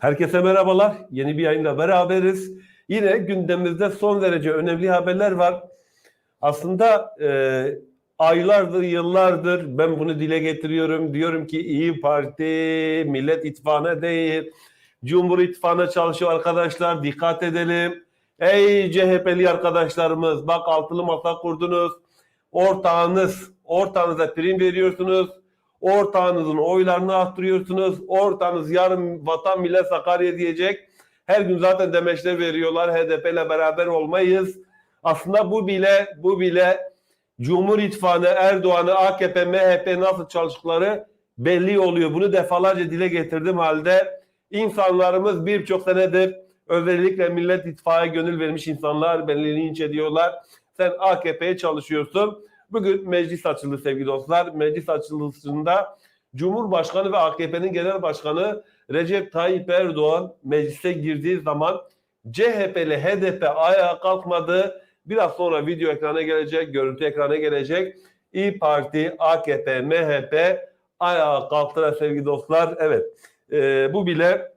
Herkese merhabalar. Yeni bir yayında beraberiz. Yine gündemimizde son derece önemli haberler var. Aslında e, aylardır, yıllardır ben bunu dile getiriyorum. Diyorum ki İyi Parti Millet İttifakı'na değil, Cumhur İttifakı'na çalışıyor arkadaşlar. Dikkat edelim. Ey CHP'li arkadaşlarımız bak altılı masa kurdunuz. Ortağınız, ortağınıza prim veriyorsunuz. Ortağınızın oylarını arttırıyorsunuz. Ortağınız yarın vatan millet Sakarya diyecek. Her gün zaten demeçler veriyorlar. HDP ile beraber olmayız. Aslında bu bile bu bile Cumhur İttifakı'nı, Erdoğan'ı, AKP, MHP nasıl çalıştıkları belli oluyor. Bunu defalarca dile getirdim halde insanlarımız birçok senedir özellikle Millet İttifakı'na gönül vermiş insanlar beni linç ediyorlar. Sen AKP'ye çalışıyorsun. Bugün meclis açıldı sevgili dostlar. Meclis açılışında Cumhurbaşkanı ve AKP'nin genel başkanı Recep Tayyip Erdoğan meclise girdiği zaman CHP ile HDP ayağa kalkmadı. Biraz sonra video ekrana gelecek, görüntü ekrana gelecek. İyi Parti, AKP, MHP ayağa kalktılar sevgili dostlar. Evet, e, bu bile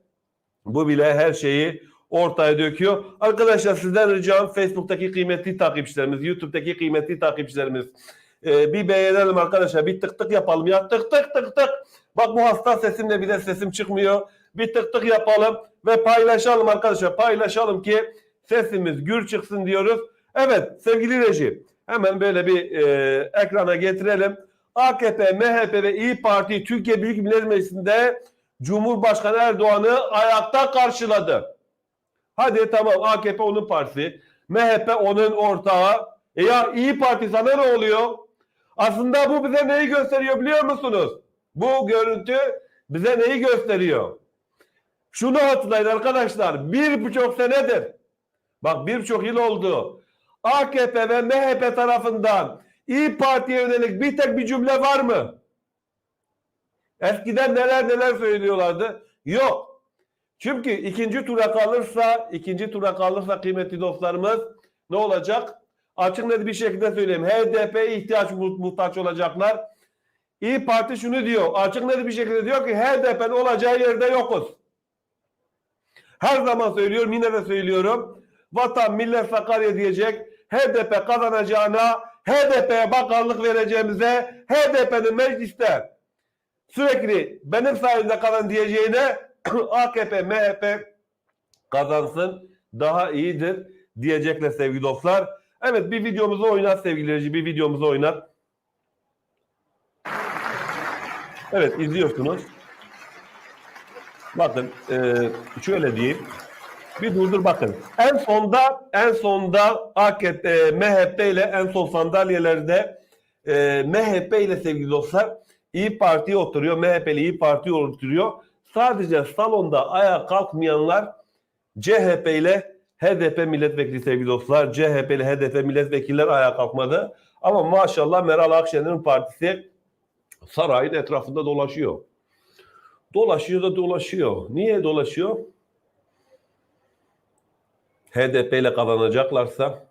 bu bile her şeyi ortaya döküyor. Arkadaşlar sizden ricam Facebook'taki kıymetli takipçilerimiz, YouTube'daki kıymetli takipçilerimiz e, bir beğenelim arkadaşlar. Bir tık tık yapalım ya. Tık tık tık tık. Bak bu hasta sesimle bile sesim çıkmıyor. Bir tık tık yapalım ve paylaşalım arkadaşlar. Paylaşalım ki sesimiz gür çıksın diyoruz. Evet sevgili reji hemen böyle bir e, ekrana getirelim. AKP, MHP ve İyi Parti Türkiye Büyük Millet Meclisi'nde Cumhurbaşkanı Erdoğan'ı ayakta karşıladı. Hadi tamam AKP onun partisi, MHP onun ortağı. E ya İyi Parti sana ne oluyor? Aslında bu bize neyi gösteriyor biliyor musunuz? Bu görüntü bize neyi gösteriyor? Şunu hatırlayın arkadaşlar. Bir buçuk senedir, bak bir buçuk yıl oldu. AKP ve MHP tarafından İyi Parti'ye yönelik bir tek bir cümle var mı? Eskiden neler neler söylüyorlardı. Yok. Çünkü ikinci tura kalırsa, ikinci tura kalırsa kıymetli dostlarımız ne olacak? Açık net bir şekilde söyleyeyim. HDP'ye ihtiyaç mu- muhtaç olacaklar. İyi Parti şunu diyor. Açık net bir şekilde diyor ki HDP'nin olacağı yerde yokuz. Her zaman söylüyorum yine de söylüyorum. Vatan millet Sakarya diyecek. HDP kazanacağına HDP'ye bakanlık vereceğimize HDP'nin mecliste sürekli benim sayemde kalan diyeceğine AKP, MHP kazansın daha iyidir diyecekler sevgili dostlar. Evet bir videomuzu oynat sevgili reji, bir videomuzu oynat. Evet izliyorsunuz. Bakın e, şöyle diyeyim. Bir durdur bakın. En sonda en sonda AKP, MHP ile en son sandalyelerde e, MHP ile sevgili dostlar İyi Parti oturuyor. MHP ile İyi Parti oturuyor. Sadece salonda ayağa kalkmayanlar CHP ile HDP milletvekili sevgili dostlar. CHP ile HDP milletvekiller ayağa kalkmadı. Ama maşallah Meral Akşener'in partisi sarayın etrafında dolaşıyor. Dolaşıyor da dolaşıyor. Niye dolaşıyor? HDP ile kazanacaklarsa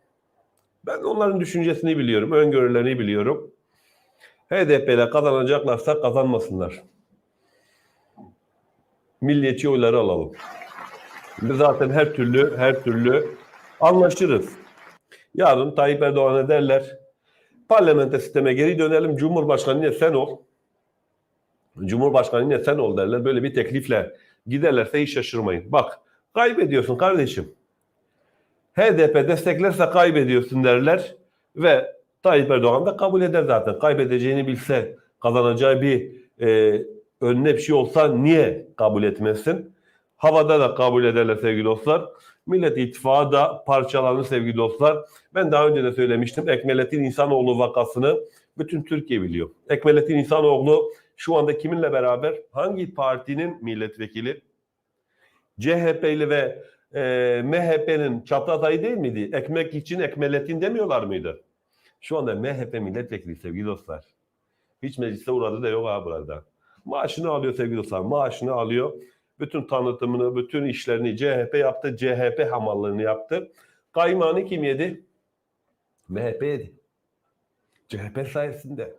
ben onların düşüncesini biliyorum, öngörülerini biliyorum. HDP ile kazanacaklarsa kazanmasınlar. Milliyetçi oyları alalım. Biz zaten her türlü her türlü anlaşırız. Yarın Tayyip Erdoğan'a derler parlamenter sisteme geri dönelim. Cumhurbaşkanı yine sen ol. Cumhurbaşkanı yine sen ol derler. Böyle bir teklifle giderlerse hiç şaşırmayın. Bak kaybediyorsun kardeşim. HDP desteklerse kaybediyorsun derler ve Tayyip Erdoğan da kabul eder zaten. Kaybedeceğini bilse kazanacağı bir e, önüne bir şey olsa niye kabul etmesin? Havada da kabul ederler sevgili dostlar. Millet İttifakı da parçalanır sevgili dostlar. Ben daha önce de söylemiştim. Ekmelettin İnsanoğlu vakasını bütün Türkiye biliyor. Ekmelettin İnsanoğlu şu anda kiminle beraber? Hangi partinin milletvekili? CHP'li ve e, MHP'nin çatı adayı değil miydi? Ekmek için Ekmelettin demiyorlar mıydı? Şu anda MHP milletvekili sevgili dostlar. Hiç meclise uğradı da yok ha burada. Maaşını alıyor sevgili dostlar. Maaşını alıyor. Bütün tanıtımını, bütün işlerini CHP yaptı. CHP hamallığını yaptı. Kaymağını kim yedi? MHP yedi. CHP sayesinde.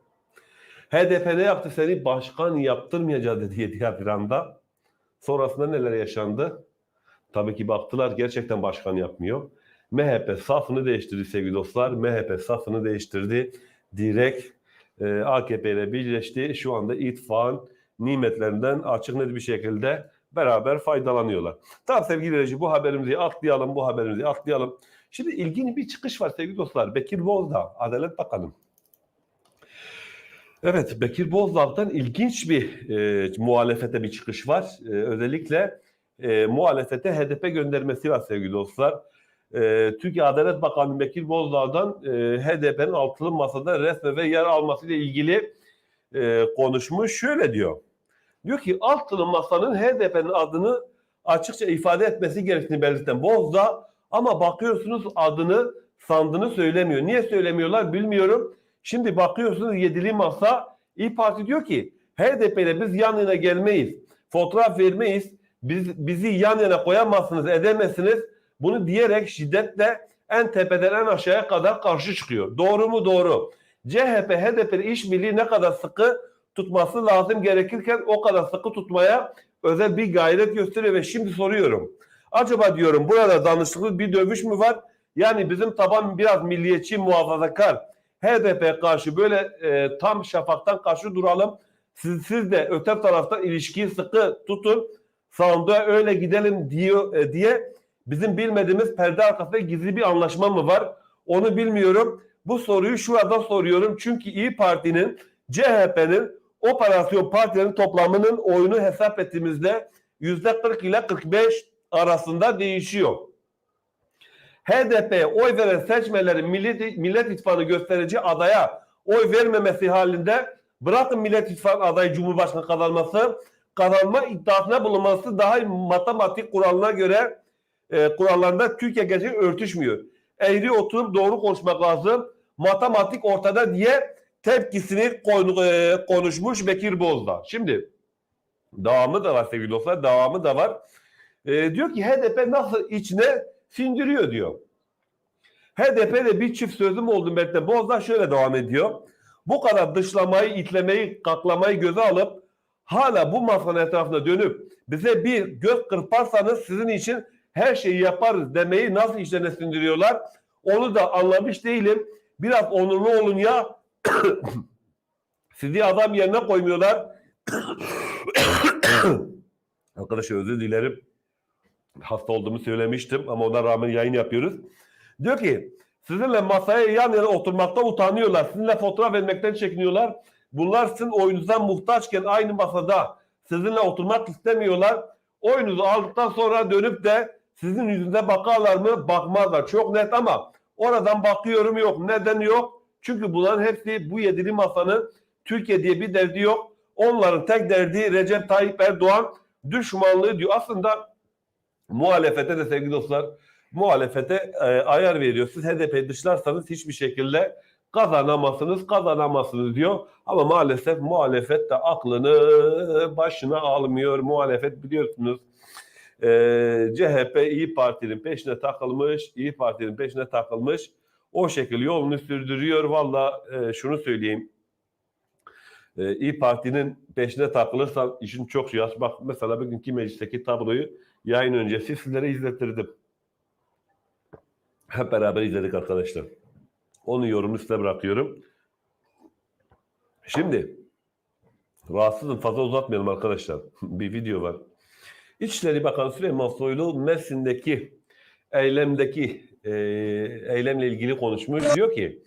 HDP ne yaptı seni? Başkan yaptırmayacağız dedi 7 Haziran'da. Sonrasında neler yaşandı? Tabii ki baktılar gerçekten başkan yapmıyor. MHP safını değiştirdi sevgili dostlar. MHP safını değiştirdi. Direkt e, AKP ile birleşti. Şu anda ittifakın nimetlerinden açık net bir şekilde beraber faydalanıyorlar. Tamam sevgili reji bu haberimizi atlayalım, bu haberimizi atlayalım. Şimdi ilginç bir çıkış var sevgili dostlar. Bekir Bozdağ, Adalet Bakanı. Evet, Bekir Bozdağ'dan ilginç bir e, muhalefete bir çıkış var. E, özellikle e, muhalefete HDP göndermesi var sevgili dostlar. E, Türkiye Adalet Bakanı Bekir Bozdağ'dan e, HDP'nin altılı masada resme ve yer almasıyla ilgili e, konuşmuş. Şöyle diyor. Diyor ki altılı masanın HDP'nin adını açıkça ifade etmesi gerektiğini belirten Bozdağ ama bakıyorsunuz adını sandığını söylemiyor. Niye söylemiyorlar bilmiyorum. Şimdi bakıyorsunuz yedili masa İyi Parti diyor ki HDP ile biz yan yana gelmeyiz. Fotoğraf vermeyiz. Biz, bizi yan yana koyamazsınız, edemezsiniz. Bunu diyerek şiddetle en tepeden en aşağıya kadar karşı çıkıyor. Doğru mu? Doğru. CHP, HDP işbirliği ne kadar sıkı tutması lazım gerekirken o kadar sıkı tutmaya özel bir gayret gösteriyor ve şimdi soruyorum. Acaba diyorum burada danışıklı bir dövüş mü var? Yani bizim taban biraz milliyetçi, muhafazakar, HDP karşı böyle e, tam şafaktan karşı duralım. Siz, siz de öte taraftan ilişkiyi sıkı tutun. Sağında öyle gidelim diyor e, diye bizim bilmediğimiz perde arkasında gizli bir anlaşma mı var? Onu bilmiyorum. Bu soruyu şurada soruyorum. Çünkü İyi Parti'nin, CHP'nin, operasyon partilerin toplamının oyunu hesap ettiğimizde yüzde 40 ile 45 arasında değişiyor. HDP oy veren seçmenlerin Millet, Millet İttifakı gösterici adaya oy vermemesi halinde bırakın Millet İttifakı adayı Cumhurbaşkanı kazanması kazanma iddiasına bulunması daha matematik kuralına göre e, kurallarında Türkiye gerçeği örtüşmüyor. Eğri oturup doğru konuşmak lazım. Matematik ortada diye tepkisini e, konuşmuş Bekir Bozdağ. Şimdi devamı da var sevgili dostlar. Devamı da var. E, diyor ki HDP nasıl içine sindiriyor diyor. HDP'de bir çift sözüm oldu Mette Bozdağ şöyle devam ediyor. Bu kadar dışlamayı, itlemeyi, kaklamayı göze alıp hala bu masanın etrafında dönüp bize bir göz kırparsanız sizin için her şeyi yaparız demeyi nasıl işlerine sindiriyorlar? Onu da anlamış değilim. Biraz onurlu olun ya. Sizi adam yerine koymuyorlar. Arkadaşlar özür dilerim. Hasta olduğumu söylemiştim ama ona rağmen yayın yapıyoruz. Diyor ki sizinle masaya yan yana oturmakta utanıyorlar. Sizinle fotoğraf vermekten çekiniyorlar. Bunlar sizin oyunuzdan muhtaçken aynı masada sizinle oturmak istemiyorlar. Oyunuzu aldıktan sonra dönüp de sizin yüzünüze bakarlar mı? Bakmazlar. Çok net ama oradan bakıyorum yok. Neden yok? Çünkü bunların hepsi bu yedili masanın Türkiye diye bir derdi yok. Onların tek derdi Recep Tayyip Erdoğan düşmanlığı diyor. Aslında muhalefete de sevgili dostlar muhalefete e, ayar veriyor. Siz HDP'yi dışlarsanız hiçbir şekilde kazanamazsınız, kazanamazsınız diyor. Ama maalesef muhalefet de aklını başına almıyor. Muhalefet biliyorsunuz e, CHP İyi Parti'nin peşine takılmış, İyi Parti'nin peşine takılmış. O şekilde yolunu sürdürüyor. Valla e, şunu söyleyeyim. E, İyi Parti'nin peşine takılırsan işin çok şey. Bak mesela bugünkü meclisteki tabloyu yayın öncesi sizlere izlettirdim. Hep beraber izledik arkadaşlar. Onu yorum üstüne bırakıyorum. Şimdi rahatsızım fazla uzatmayalım arkadaşlar. Bir video var. İçişleri Bakanı Süleyman Soylu Mersin'deki eylemdeki e, eylemle ilgili konuşmuş. Diyor ki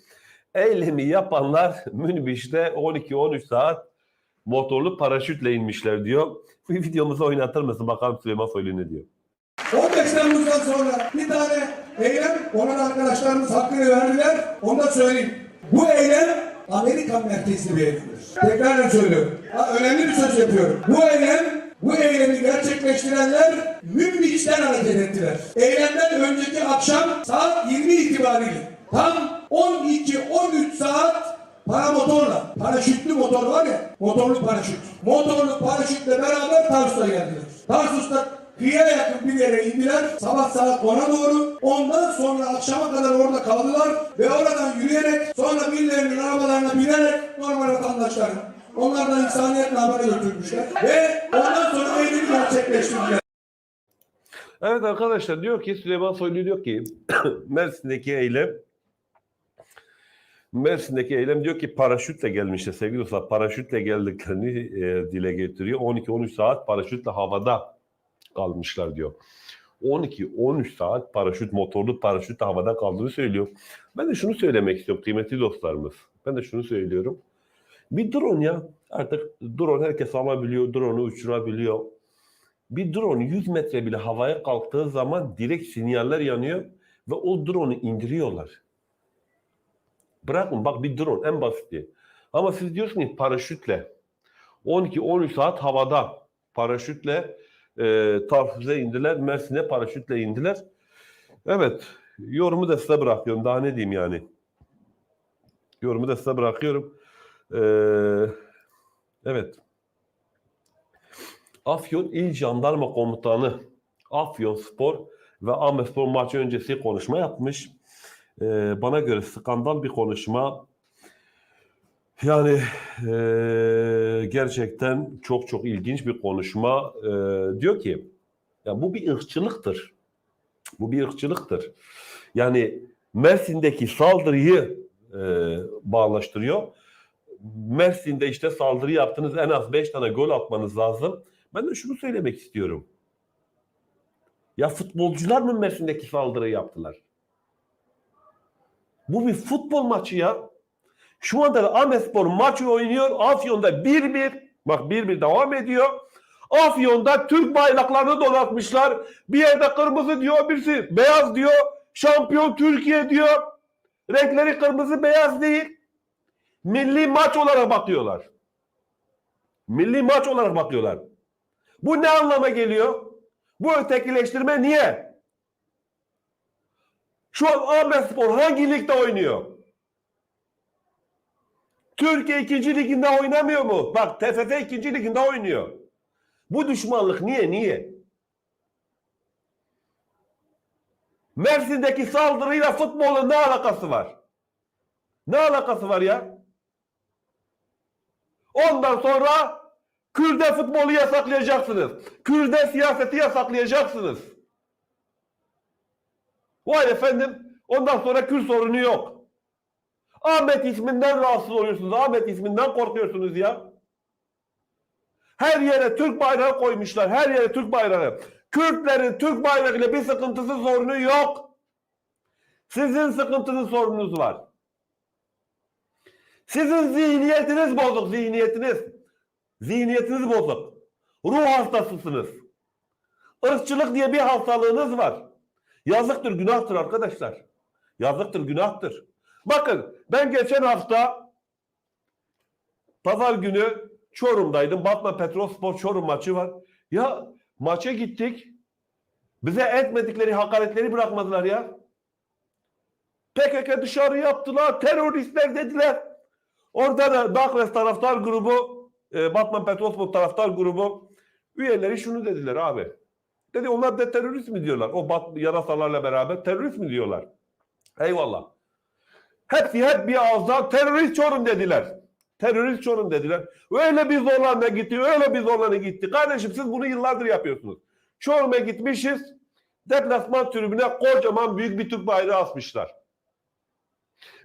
eylemi yapanlar minibüste 12-13 saat motorlu paraşütle inmişler diyor. Bu videomuzu oynatır mısın bakalım Süleyman Soylu ne diyor. 15 Temmuz'dan sonra bir tane eylem, ona da arkadaşlarımız hakkını verdiler. Onu da söyleyeyim. Bu eylem Amerika merkezli bir eylemdir. Tekrar söylüyorum. Önemli bir söz yapıyorum. Bu eylem, bu eylemi gerçekleştirenler Münbiç'ten hareket ettiler. Eylemden önceki akşam saat 20 itibariyle tam 12-13 saat paramotorla, paraşütlü motor var ya, motorlu paraşüt. Motorlu paraşütle beraber Tarsus'a geldiler. Tarsus'ta kıyıya yakın bir yere indiler. Sabah saat 10'a doğru. Ondan sonra akşama kadar orada kaldılar. Ve oradan yürüyerek sonra birilerinin arabalarına binerek normal vatandaşların Onlar da insaniyet namına götürmüşler. Ve ondan sonra eylemi gerçekleştirdiler. Evet arkadaşlar diyor ki Süleyman Soylu diyor ki Mersin'deki eylem Mersin'deki eylem diyor ki paraşütle gelmişler sevgili dostlar. Paraşütle geldiklerini e, dile getiriyor. 12-13 saat paraşütle havada kalmışlar diyor. 12-13 saat paraşüt motorlu paraşütle havada kaldığını söylüyor. Ben de şunu söylemek istiyorum kıymetli dostlarımız. Ben de şunu söylüyorum. Bir drone ya artık drone herkes alabiliyor. Drone'u uçurabiliyor. Bir drone 100 metre bile havaya kalktığı zaman direkt sinyaller yanıyor ve o drone'u indiriyorlar. Bırakın bak bir drone en basiti. Ama siz diyorsunuz paraşütle 12-13 saat havada paraşütle e, Tarsus'a indiler. Mersin'e paraşütle indiler. Evet. Yorumu da size bırakıyorum. Daha ne diyeyim yani. Yorumu da size bırakıyorum. Ee, evet. Afyon İl Jandarma Komutanı Afyon Spor ve Ahmet Spor maçı öncesi konuşma yapmış. Ee, bana göre skandal bir konuşma. Yani ee, gerçekten çok çok ilginç bir konuşma. Ee, diyor ki ya bu bir ırkçılıktır. Bu bir ırkçılıktır. Yani Mersin'deki saldırıyı e, bağlaştırıyor. Mersin'de işte saldırı yaptınız en az 5 tane gol atmanız lazım. Ben de şunu söylemek istiyorum. Ya futbolcular mı Mersin'deki saldırıyı yaptılar? Bu bir futbol maçı ya. Şu anda da Ahmetspor maçı oynuyor. Afyon'da 1-1. Bak 1-1 devam ediyor. Afyon'da Türk bayraklarını donatmışlar. Bir yerde kırmızı diyor, birisi beyaz diyor. Şampiyon Türkiye diyor. Renkleri kırmızı beyaz değil. Milli maç olarak bakıyorlar. Milli maç olarak bakıyorlar. Bu ne anlama geliyor? Bu ötekileştirme niye? Şu an Ahmet Spor hangi ligde oynuyor? Türkiye 2. liginde oynamıyor mu? Bak TFF 2. liginde oynuyor. Bu düşmanlık niye? Niye? Mersin'deki saldırıyla futbolun ne alakası var? Ne alakası var ya? Ondan sonra Kürde futbolu yasaklayacaksınız. Kürde siyaseti yasaklayacaksınız. Vay efendim ondan sonra Kürt sorunu yok. Ahmet isminden rahatsız oluyorsunuz. Ahmet isminden korkuyorsunuz ya. Her yere Türk bayrağı koymuşlar. Her yere Türk bayrağı. Kürtlerin Türk bayrağıyla bir sıkıntısı sorunu yok. Sizin sıkıntınız sorununuz var. Sizin zihniyetiniz bozuk, zihniyetiniz. Zihniyetiniz bozuk. Ruh hastasısınız. Irkçılık diye bir hastalığınız var. Yazıktır, günahtır arkadaşlar. Yazıktır, günahtır. Bakın ben geçen hafta pazar günü Çorum'daydım. Batman Petrolspor Çorum maçı var. Ya maça gittik. Bize etmedikleri hakaretleri bırakmadılar ya. PKK dışarı yaptılar. Teröristler dediler. Orada da Dakves taraftar grubu, e, Batman Petrolspor taraftar grubu üyeleri şunu dediler abi. Dedi onlar da terörist mi diyorlar? O bat, yarasalarla beraber terörist mi diyorlar? Eyvallah. Hepsi hep bir ağızdan terörist Çorum dediler. Terörist Çorum dediler. Öyle bir zorlanma gitti, öyle bir zorlanma gitti. Kardeşim siz bunu yıllardır yapıyorsunuz. Çorum'a gitmişiz. Deplasman tribüne kocaman büyük bir Türk bayrağı asmışlar.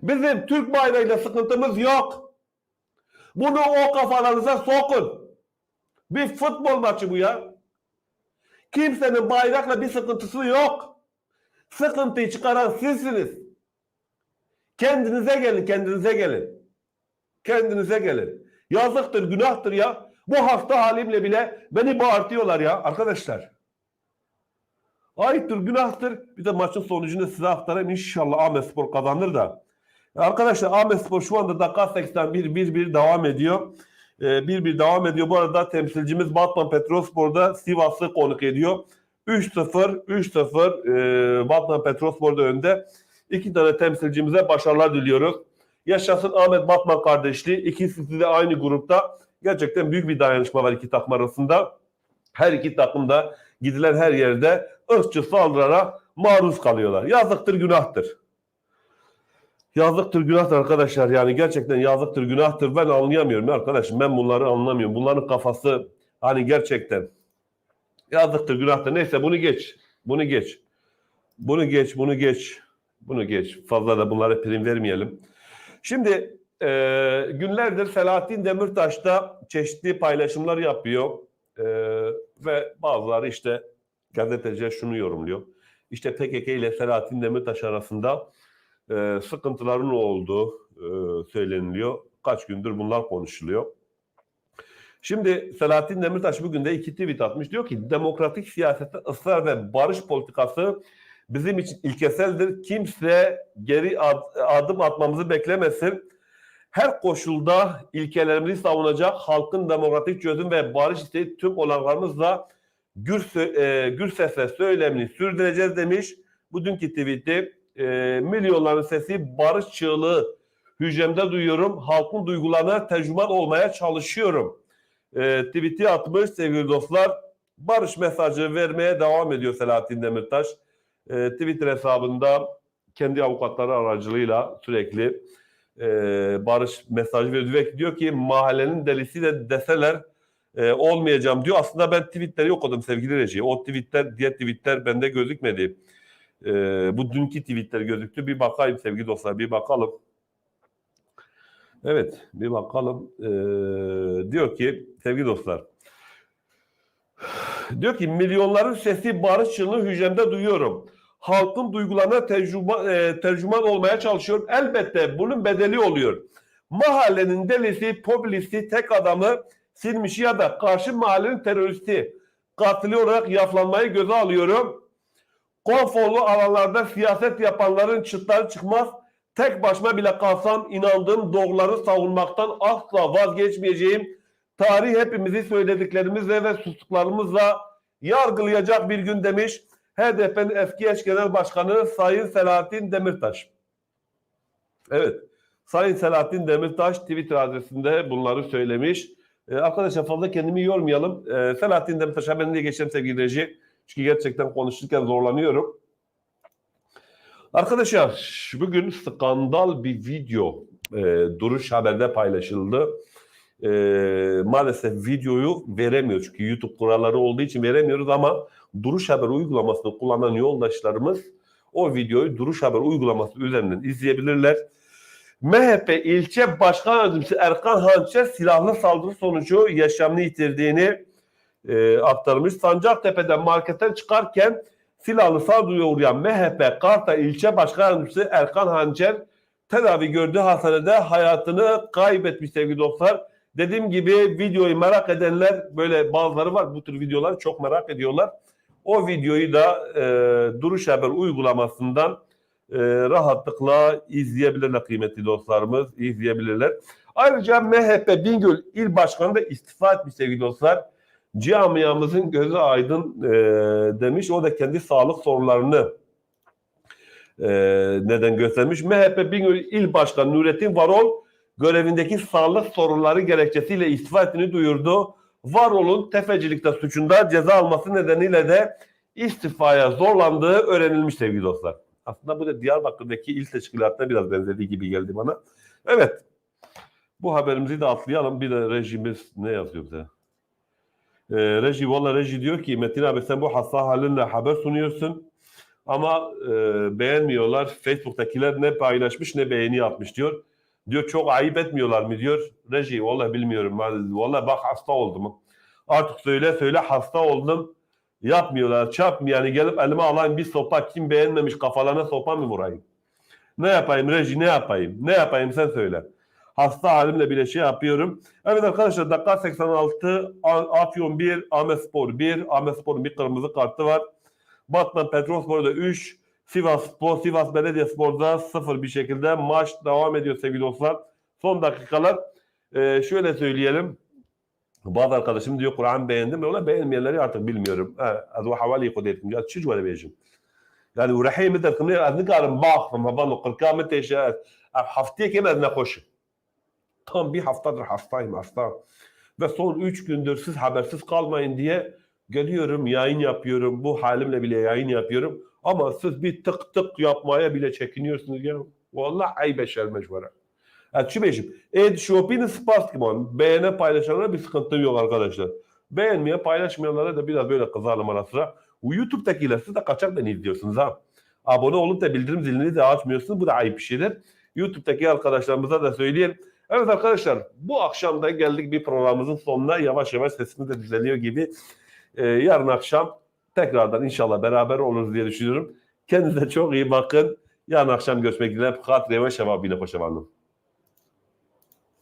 Bizim Türk bayrağıyla sıkıntımız yok. Bunu o kafalarınıza sokun. Bir futbol maçı bu ya. Kimsenin bayrakla bir sıkıntısı yok. Sıkıntıyı çıkaran sizsiniz. Kendinize gelin, kendinize gelin. Kendinize gelin. Yazıktır, günahtır ya. Bu hasta halimle bile beni bağırtıyorlar ya arkadaşlar. Ayıptır, günahtır. Bir de maçın sonucunu size aktarayım. İnşallah Ahmet Spor kazanır da. Arkadaşlar Ahmet Spor şu anda dakika 81 1-1 devam ediyor. 1-1 ee, devam ediyor. Bu arada temsilcimiz Batman Petrolspor'da Sivas'ı konuk ediyor. 3-0 3-0 e, Batman Petrolspor'da önde. İki tane temsilcimize başarılar diliyoruz. Yaşasın Ahmet Batman kardeşliği. İkisi de aynı grupta. Gerçekten büyük bir dayanışma var iki takım arasında. Her iki takım da gidilen her yerde ırkçı saldırılara maruz kalıyorlar. Yazıktır, günahtır. Yazıktır günahtır arkadaşlar. Yani gerçekten yazıktır günahtır. Ben anlayamıyorum arkadaşım ben bunları anlamıyorum. Bunların kafası hani gerçekten yazıktır günahtır. Neyse bunu geç. Bunu geç. Bunu geç bunu geç. Bunu geç. Fazla da bunlara prim vermeyelim. Şimdi e, günlerdir Selahattin Demirtaş da çeşitli paylaşımlar yapıyor. E, ve bazıları işte gazeteciler şunu yorumluyor. İşte PKK ile Selahattin Demirtaş arasında e, sıkıntıların olduğu e, söyleniliyor. Kaç gündür bunlar konuşuluyor. Şimdi Selahattin Demirtaş bugün de iki tweet atmış. Diyor ki demokratik siyasette ısrar ve barış politikası bizim için ilkeseldir. Kimse geri ad- adım atmamızı beklemesin. Her koşulda ilkelerimizi savunacak halkın demokratik çözüm ve barış isteği tüm olanlarımızla gür, e, gür sesle söylemini sürdüreceğiz demiş. Bu dünkü tweet'i e, milyonların sesi barış çığlığı hücremde duyuyorum. Halkın duygularına tercüman olmaya çalışıyorum. E, tweet'i atmış sevgili dostlar. Barış mesajı vermeye devam ediyor Selahattin Demirtaş. E, Twitter hesabında kendi avukatları aracılığıyla sürekli e, barış mesajı veriyor. Ve diyor ki mahallenin delisi de deseler e, olmayacağım diyor. Aslında ben tweetleri okudum sevgili Reji. O tweetler, diğer tweetler bende gözükmedi. E, bu dünkü tweetler gözüktü. Bir bakayım sevgili dostlar, bir bakalım. Evet, bir bakalım. E, diyor ki sevgili dostlar. Diyor ki milyonların sesi barış çığlığı hücremde duyuyorum. Halkın duygularına tercüman, e, tercüman olmaya çalışıyorum. Elbette bunun bedeli oluyor. Mahallenin delisi, popülisti, tek adamı silmiş ya da karşı mahallenin teröristi katili olarak yaflanmayı göze alıyorum. Konforlu alanlarda siyaset yapanların çıtları çıkmaz. Tek başıma bile kalsam inandığım doğruları savunmaktan asla vazgeçmeyeceğim. Tarih hepimizi söylediklerimizle ve sustuklarımızla yargılayacak bir gün demiş. HDP'nin eski eş genel başkanı Sayın Selahattin Demirtaş. Evet. Sayın Selahattin Demirtaş Twitter adresinde bunları söylemiş. Ee, arkadaşlar fazla kendimi yormayalım. Ee, Selahattin Demirtaş haberine geçelim sevgili reji. Çünkü gerçekten konuşurken zorlanıyorum. Arkadaşlar bugün skandal bir video e, Duruş Haber'de paylaşıldı. E, maalesef videoyu veremiyor çünkü YouTube kuralları olduğu için veremiyoruz ama Duruş Haber uygulamasını kullanan yoldaşlarımız o videoyu Duruş Haber uygulaması üzerinden izleyebilirler. MHP ilçe başkan yardımcısı Erkan Hançer silahlı saldırı sonucu yaşamını yitirdiğini e, aktarmış. Sancaktepe'den marketten çıkarken silahlı saldırıya uğrayan MHP Karta ilçe başkan yardımcısı Erkan Hançer tedavi gördüğü hastanede hayatını kaybetmiş sevgili dostlar. Dediğim gibi videoyu merak edenler böyle bazıları var bu tür videoları çok merak ediyorlar. O videoyu da e, Duruş Haber uygulamasından e, rahatlıkla izleyebilirler kıymetli dostlarımız, izleyebilirler. Ayrıca MHP Bingöl İl Başkanı da istifa etmiş sevgili dostlar. Camiamızın gözü aydın e, demiş. O da kendi sağlık sorunlarını e, neden göstermiş. MHP Bingöl İl Başkanı Nurettin Varol görevindeki sağlık sorunları gerekçesiyle istifa ettiğini duyurdu. Varol'un tefecilikte suçunda ceza alması nedeniyle de istifaya zorlandığı öğrenilmiş sevgili dostlar. Aslında bu da Diyarbakır'daki il teşkilatına biraz benzediği gibi geldi bana. Evet. Bu haberimizi de atlayalım. Bir de rejimiz ne yazıyor bize? Ee, reji valla reji diyor ki Metin abi sen bu hasta halinle haber sunuyorsun. Ama e, beğenmiyorlar. Facebook'takiler ne paylaşmış ne beğeni yapmış diyor. Diyor çok ayıp etmiyorlar mı diyor. Reji valla bilmiyorum. Valla bak hasta oldum. Artık söyle söyle hasta oldum. Yapmıyorlar. Çap yani gelip elime alayım bir sopa kim beğenmemiş kafalarına sopa mı vurayım? Ne yapayım Reji ne yapayım? Ne yapayım sen söyle Hasta halimle bile şey yapıyorum. Evet arkadaşlar dakika 86 A- Afyon 1, Ahmet Spor 1. Ahmet Spor'un bir kırmızı kartı var. Batman Petrolspor'da 3. Sivas Spor, Sivas Belediyespor'da 0 bir şekilde maç devam ediyor sevgili dostlar. Son dakikalar Ee, şöyle söyleyelim. Bazı arkadaşım diyor Kur'an beğendim. Ona beğenmeyenleri artık bilmiyorum. Az o havali kodettim. Ya çiz ولا بيجي. Yani ورحيم مثل كمية أذ نقارن باخ فما بالو قركا متى شاء haftaya kim ezne koşu. Tam bir haftadır hastayım hasta. Ve son üç gündür siz habersiz kalmayın diye geliyorum yayın yapıyorum. Bu halimle bile yayın yapıyorum. Ama siz bir tık tık yapmaya bile çekiniyorsunuz ya. Vallahi ay beşer meşvere. Evet şu beşim. Ed Shopping Spart gibi. Beğene paylaşanlara bir sıkıntım yok arkadaşlar. Beğenmeye paylaşmayanlara da biraz böyle kızarım ara sıra. YouTube'dakiler siz de kaçak beni izliyorsunuz ha. Abone olup da bildirim zilini de açmıyorsunuz. Bu da ayıp bir şeydir. YouTube'daki arkadaşlarımıza da söyleyelim. Evet arkadaşlar bu akşam da geldik bir programımızın sonuna. Yavaş yavaş sesimiz de düzeliyor gibi. Ee, yarın akşam tekrardan inşallah beraber oluruz diye düşünüyorum. Kendinize çok iyi bakın. Yarın akşam görüşmek dileğiyle. Hatice ve şevabıyla paşamanım.